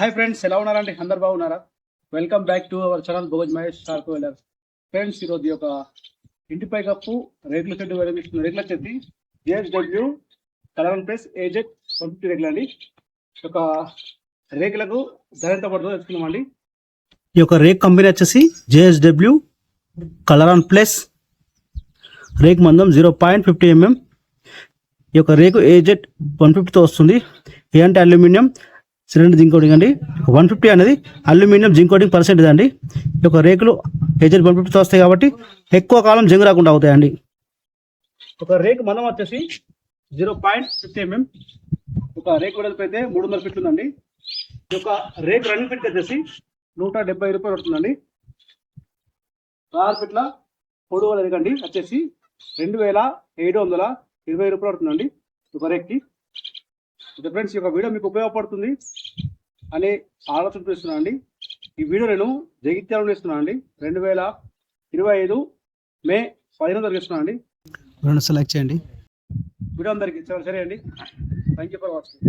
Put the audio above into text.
Hi friends ఎలా ఉన్నారండి? అందరు బాగున్నారా? Welcome back to our channel Bhoj Mahesh star Kohler friends ఈరోజు ఒక యొక్క ఇంటిపై కప్పు రేకుల షెడ్ వేరేమిస్తున్న రేకుల Chetty JSW Colouron plus AZ one fifty రేకులు అండి. ఈ యొక్క రేకులకు ధర ఎంత పడుతుందో తెలుసుకుందామండి ఈ యొక్క రేక్ కంపెనీ వచ్చేసి జేఎస్డబ్ల్యూ కలర్ ఆన్ ప్లస్ రేక్ మందం జీరో పాయింట్ ఫిఫ్టీ ఎంఎం. ఈ యొక్క రేకు ఏజెట్ వన్ ఫిఫ్టీతో వస్తుంది. ఏ అంటే అల్యూమినియం సిలిండర్ జింక్ కోటింగ్ అండి. వన్ ఫిఫ్టీ అనేది అల్యూమినియం జింక్ కోటింగ్ పర్సెంటేజ్ అండి. ఈ యొక్క రేకులు హెచ్ఎల్ వన్ ఫిఫ్టీతో వస్తాయి కాబట్టి ఎక్కువ కాలం జింగ్ రాకుండా అవుతాయండి. ఒక రేకు మనం వచ్చేసి జీరో పాయింట్ ఫిఫ్టీ ఎంఎం. ఒక రేకు వెడల్పు అయితే మూడు వందల ఫీట్లు ఉందండి. ఈ యొక్క రేకు రన్నింగ్ ఫిట్ వచ్చేసి నూట డెబ్బై రూపాయలు పడుతుందండి. ఆరు ఫీట్ల పొడవు రేకు అండి వచ్చేసి రెండు వేల ఏడు వందల ఇరవై రూపాయలు పడుతుందండి. ఒక రేక్కి ఓకే ఫ్రెండ్స్ ఈ యొక్క వీడియో మీకు ఉపయోగపడుతుంది అనే ఆలోచన చేస్తున్నాను అండి. ఈ వీడియో నేను జగిత్యాలలో ఇస్తున్నాను అండి. రెండు వేల ఇరవై ఐదు మే పదిహేను తారీఖు ఇస్తున్నాను అండి. రెండు సెలెక్ట్ చేయండి. వీడియో అందరికి సరే అండి. Thank you for watching